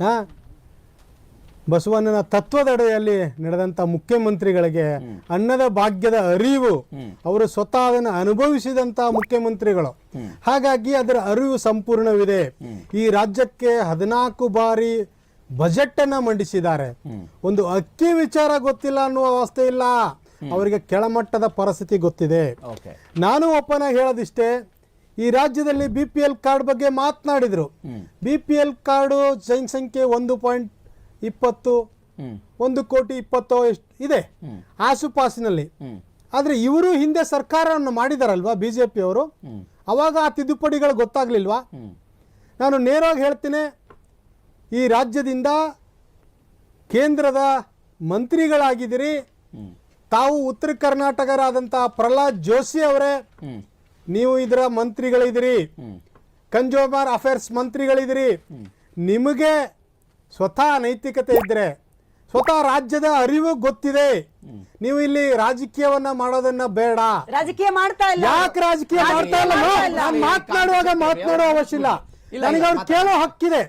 ಹಾ? ಬಸವಣ್ಣನ ತತ್ವದಡೆಯಲ್ಲಿ ನಡೆದಂತ ಮುಖ್ಯಮಂತ್ರಿಗಳಿಗೆ ಅನ್ನದ ಭಾಗ್ಯದ ಅರಿವು ಅವರು ಸ್ವತಃ ಅದನ್ನು ಅನುಭವಿಸಿದಂತ ಮುಖ್ಯಮಂತ್ರಿಗಳು. ಹಾಗಾಗಿ ಅದರ ಅರಿವು ಸಂಪೂರ್ಣವಿದೆ. ಈ ರಾಜ್ಯಕ್ಕೆ ಹದಿನಾಲ್ಕು ಬಾರಿ ಬಜೆಟ್ ಅನ್ನ ಮಂಡಿಸಿದ್ದಾರೆ. ಒಂದು ಅಕ್ಕಿ ವಿಚಾರ ಗೊತ್ತಿಲ್ಲ ಅನ್ನುವ ಅವಸ್ಥೆ ಇಲ್ಲ. ಅವರಿಗೆ ಕೆಳಮಟ್ಟದ ಪರಿಸ್ಥಿತಿ ಗೊತ್ತಿದೆ. ನಾನು ಒಪ್ಪನ ಹೇಳೋದಿಷ್ಟೇ ಈ ರಾಜ್ಯದಲ್ಲಿ ಬಿ ಪಿ ಎಲ್ ಕಾರ್ಡ್ ಬಗ್ಗೆ ಮಾತನಾಡಿದ್ರು. ಬಿ ಪಿ ಎಲ್ ಕಾರ್ಡು ಜನಸಂಖ್ಯೆ ಒಂದು ಪಾಯಿಂಟ್ ಇಪ್ಪತ್ತು ಒಂದು ಕೋಟಿ ಇಪ್ಪತ್ತೋ ಎಷ್ಟು ಇದೆ? ಆಸುಪಾಸಿನಲ್ಲಿ ಆದ್ರೆ ಇವರು ಹಿಂದೆ ಸರ್ಕಾರವನ್ನು ಮಾಡಿದಾರಲ್ವಾ ಬಿ ಜೆ ಅವರು? ಅವಾಗ ಆ ತಿದ್ದುಪಡಿಗಳು ಗೊತ್ತಾಗ್ಲಿಲ್ವಾ? ನಾನು ನೇರವಾಗಿ ಹೇಳ್ತೀನಿ ಈ ರಾಜ್ಯದಿಂದ ಕೇಂದ್ರದ ಮಂತ್ರಿಗಳಾಗಿದ್ದೀರಿ. ತಾವು ಉತ್ತರ ಕರ್ನಾಟಕರಾದಂತಹ ಪ್ರಹ್ಲಾದ್ ಜೋಶಿ ಅವರೇ. ನೀವು ಇದರ ಮಂತ್ರಿಗಳಿದ್ದೀರಿ ಕಂಜೋಬಾರ್ ಕನ್ಸ್ಯೂಮರ್ ಅಫೇರ್ಸ್ ಮಂತ್ರಿಗಳಿದ್ದೀರಿ ನಿಮಗೆ ಸ್ವತಃ ನೈತಿಕತೆ ಇದ್ದರೆ ಸ್ವತಃ ರಾಜ್ಯದ ಅರಿವು ಗೊತ್ತಿದೆ. ನೀವು ಇಲ್ಲಿ ರಾಜಕೀಯವನ್ನ ಮಾಡೋದನ್ನ ಬೇಡ. ರಾಜಕೀಯ ಮಾಡ್ತಾ ಇಲ್ಲ. ಯಾಕೆ ರಾಜಕೀಯ ಮಾಡ್ತಾ ಇಲ್ಲ? ನಾನು ಮಾತನಾಡುವಾಗ ಮಾತನಾಡುವ ಅವಶ್ಯ ಇಲ್ಲ. ನನಗೆ ಅವ್ರು ಕೇಳೋ ಹಕ್ಕಿದೆ.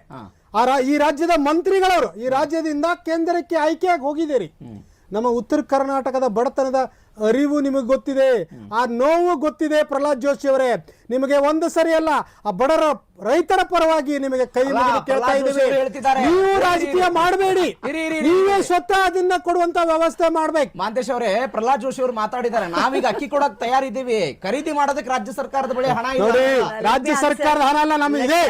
ಆ ರಾ- ಈ ರಾಜ್ಯದ ಮಂತ್ರಿಗಳವರು ಈ ರಾಜ್ಯದಿಂದ ಕೇಂದ್ರಕ್ಕೆ ಆಯ್ಕೆಯಾಗಿ ಹೋಗಿದ್ದೀರಿ. ನಮ್ಮ ಉತ್ತರ ಕರ್ನಾಟಕದ ಬಡತನದ ಅರಿವು ನಿಮಗೆ ಗೊತ್ತಿದೆ. ಆ ನೋವು ಗೊತ್ತಿದೆ ಪ್ರಹ್ಲಾದ್ ಜೋಶಿ ಅವರೇ. ನಿಮಗೆ ಒಂದು ಸರಿ ಅಲ್ಲ ಆ ಬಡರ ರೈತರ ಪರವಾಗಿ ನಿಮಗೆ ಕೈ ಅಲ್ಲ, ಕೇಳ್ತಾ ಇದ್ದೀವಿ. ನೀವು ರಾಜಕೀಯ ಮಾಡಬೇಡಿ. ನೀವೇ ಸ್ವತಃ ಅದನ್ನ ಕೊಡುವಂತ ವ್ಯವಸ್ಥೆ ಮಾಡ್ಬೇಕು. ಮಾಂತೇಶ್ ಅವರೇ ಪ್ರಹ್ಲಾದ್ ಜೋಶಿ ಅವರು ಮಾತಾಡಿದ್ದಾರೆ. ನಾವೀಗ ಅಕ್ಕಿ ಕೊಡಕ್ ತಯಾರಿದ್ದೀವಿ. ಖರೀದಿ ಮಾಡೋದಕ್ಕೆ ರಾಜ್ಯ ಸರ್ಕಾರದ ಬಳಿ ಹಣ ಇದೆ ನೋಡಿ ರಾಜ್ಯ ಸರ್ಕಾರದ ಹಣ ಎಲ್ಲ ನಮಗೆ ಇದೆ.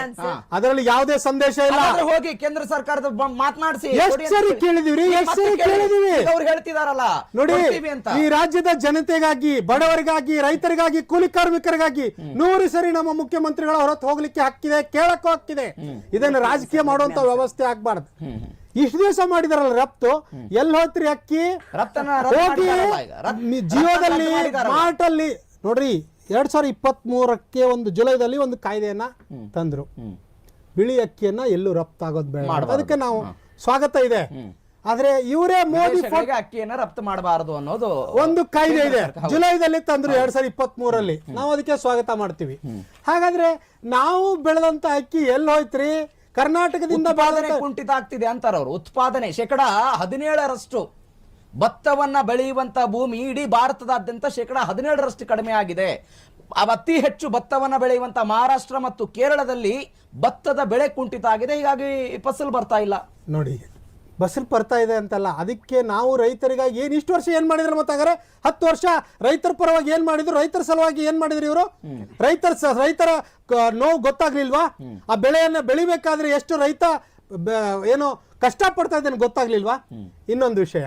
ಅದರಲ್ಲಿ ಯಾವುದೇ ಸಂದೇಶ ಇಲ್ಲ. ಹೋಗಿ ಕೇಂದ್ರ ಸರ್ಕಾರದ ಮಾತನಾಡಿಸಿ. ಎಷ್ಟು ಸರಿ. ಕೇಳಿದೀವ್ರಿ? ಎಷ್ಟ್ ಸರಿ ಕೇಳಿ. ಕೇಳಿದೀವಿ? ಅವ್ರು ಹೇಳ್ತಿದಾರಲ್ಲ ನೋಡಿ ಈ ಅಂತ. ಈ ರಾಜ್ಯದ ಜನತೆಗಾಗಿ ಬಡವರಿಗಾಗಿ ರೈತರಿಗಾಗಿ ಕೂಲಿ ಕಾರ್ಮಿಕರಿಗಾಗಿ ನೂರು ಸರಿ ನಮ್ಮ ಮುಖ್ಯಮಂತ್ರಿಗಳ ಹೊರತು ಹೋಗ್ಲಿಕ್ಕೆ ಹಕ್ಕಿದೆ ಕೇಳಕ್ಕೂ ಹಕ್ಕಿದೆ. ಇದನ್ನ ರಾಜಕೀಯ ಮಾಡುವಂತ ವ್ಯವಸ್ಥೆ ಆಗ್ಬಾರ್ದು. ಇಷ್ಟು ದಿವಸ ಮಾಡಿದಾರಲ್ಲ ರಫ್ತು? ಎಲ್ಲಿ ಹೋತ್ರಿ ಅಕ್ಕಿ? ಜಿಯೋದಲ್ಲಿ ಮಾರ್ಟಲ್ಲಿ ರದ್ದು ಮಾರ್ಟ್ ಅಲ್ಲಿ ನೋಡ್ರಿ ಎರಡ್ ಸಾವಿರದ ಇಪ್ಪತ್ತ್ ಮೂರಕ್ಕೆ ಒಂದು ಜುಲೈದಲ್ಲಿ ಒಂದು ಕಾಯ್ದೆಯನ್ನ ತಂದ್ರು. ಬಿಳಿ ಅಕ್ಕಿಯನ್ನ ಎಲ್ಲೂ ರಫ್ತಾಗೋದು ಬೇಡ. ಅದಕ್ಕೆ ನಾವು ಸ್ವಾಗತ ಇದೆ. ಆದ್ರೆ ಇವರೇ ಮೋದಿ ಅಕ್ಕಿಯನ್ನ ರಫ್ತು ಮಾಡಬಾರದು ಅನ್ನೋದು ಒಂದು ಕಾಯ್ದೆ ಇದೆ. ಜುಲೈದಲ್ಲಿ ತಂದ್ರು ಎರಡ್ ಸಾವಿರದ ಇಪ್ಪತ್ತ್ ಮೂರಲ್ಲಿ ನಾವು ಅದಕ್ಕೆ ಸ್ವಾಗತ ಮಾಡ್ತೀವಿ. ಹಾಗಾದ್ರೆ ನಾವು ಬೆಳೆದಂತ ಅಕ್ಕಿ ಎಲ್ಲಿ ಹೋಯ್ತ್ರಿ? ಕರ್ನಾಟಕದಿಂದ ಬಾಧನೆ ಕುಂಠಿತ ಆಗ್ತಿದೆ ಅಂತಾರ ಅವರು. ಉತ್ಪಾದನೆ. ಶೇಕಡ ಹದಿನೇಳರಷ್ಟು ಭತ್ತವನ್ನ ಬೆಳೆಯುವಂತ ಭೂಮಿ ಇಡೀ ಭಾರತದಾದ್ಯಂತ ಶೇಕಡ ಹದಿನೇಳರಷ್ಟು ಕಡಿಮೆ ಆಗಿದೆ. ಅತಿ ಹೆಚ್ಚು ಭತ್ತವನ್ನ ಬೆಳೆಯುವಂತ ಮಹಾರಾಷ್ಟ್ರ ಮತ್ತು ಕೇರಳದಲ್ಲಿ ಭತ್ತದ ಬೆಳೆ ಕುಂಠಿತ ಆಗಿದೆ. ಹೀಗಾಗಿ ಫಸಲು ಬರ್ತಾ ಇಲ್ಲ. ನೋಡಿ ಬಸ್ಸಲ್ ಬರ್ತಾ ಇದೆ ಅಂತಲ್ಲ ಅದಕ್ಕೆ ನಾವು ರೈತರಿಗಾಗಿ ಏನ್ ಇಷ್ಟು ವರ್ಷ ಏನ್ ಮಾಡಿದ್ರು ಮತ್ತಾಗಾರೆ ಹತ್ತು ವರ್ಷ ರೈತರ ಪರವಾಗಿ ಏನ್ ಮಾಡಿದ್ರು ರೈತರ ಸಲುವಾಗಿ ಏನ್ ಮಾಡಿದ್ರು ಇವರು? ರೈತರ ರೈತರ ನೋವು ಗೊತ್ತಾಗ್ಲಿಲ್ವಾ? ಆ ಬೆಳೆಯನ್ನ ಬೆಳಿಬೇಕಾದ್ರೆ ಎಷ್ಟು ರೈತ ಏನು ಕಷ್ಟ ಪಡ್ತಾ ಇದ್ದಾನೆ ಗೊತ್ತಾಗ್ಲಿಲ್ವಾ? ಇನ್ನೊಂದು ವಿಷಯ.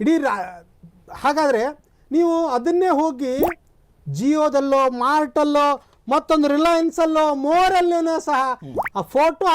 ಇಡೀ ಹಾಗಾದ್ರೆ ನೀವು ಅದನ್ನೇ ಹೋಗಿ ಜಿಯೋದಲ್ಲೋ ಮಾರ್ಟಲ್ಲೋ ಮತ್ತೊಂದು ರಿಲಯನ್ಸ್ ಅಲ್ಲೋ ಮೋರಲ್ಲೂ ಸಹ ಆ ಫೋಟೋ